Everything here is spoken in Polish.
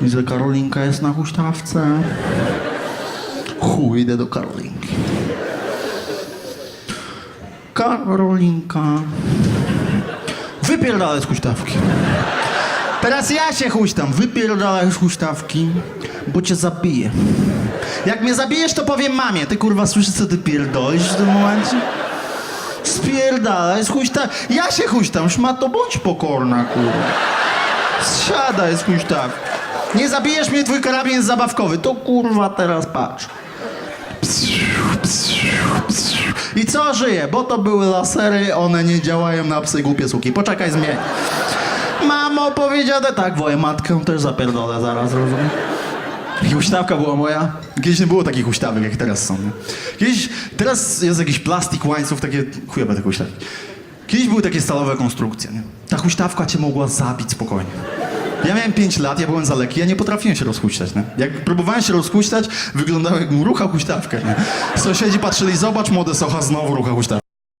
Widzę, Karolinka jest na huśtawce. Chuj, idę do Karolinki. Karolinka. Wypierdalaj z huśtawki. Teraz ja się huśtam. Wypierdalaj z huśtawki, bo cię zabiję. Jak mnie zabijesz, to powiem mamie. Ty kurwa słyszysz, co ty pierdolisz w tym momencie? Spierdalaj z huśta. Ja się huśtam, szmato, bądź pokorna, kurwa. Zsiadaj z huśtawki. Nie zabijesz mnie, twój karabin jest zabawkowy. To kurwa teraz patrz. I co żyje? Bo to były lasery, one nie działają na psy głupie suki. Poczekaj, zmień. Mamo, powiedziane tak, woję matkę też zapierdolę zaraz, rozumiem? I huśtawka była moja. Kiedyś nie było takich huśtawek, jak teraz są. Nie? Kiedyś, teraz jest jakiś plastik, łańcuch, takie chujowe te huśtawki. Kiedyś były takie stalowe konstrukcje, nie? Ta huśtawka cię mogła zabić spokojnie. Ja miałem 5 lat, ja byłem za lekki, ja nie potrafiłem się rozhuśtać, nie? Jak próbowałem się rozhuśtać, wyglądało jakbym ruchał huśtawkę, nie? Sąsiedzi patrzyli, zobacz, młody socha znowu rucha huśtawkę.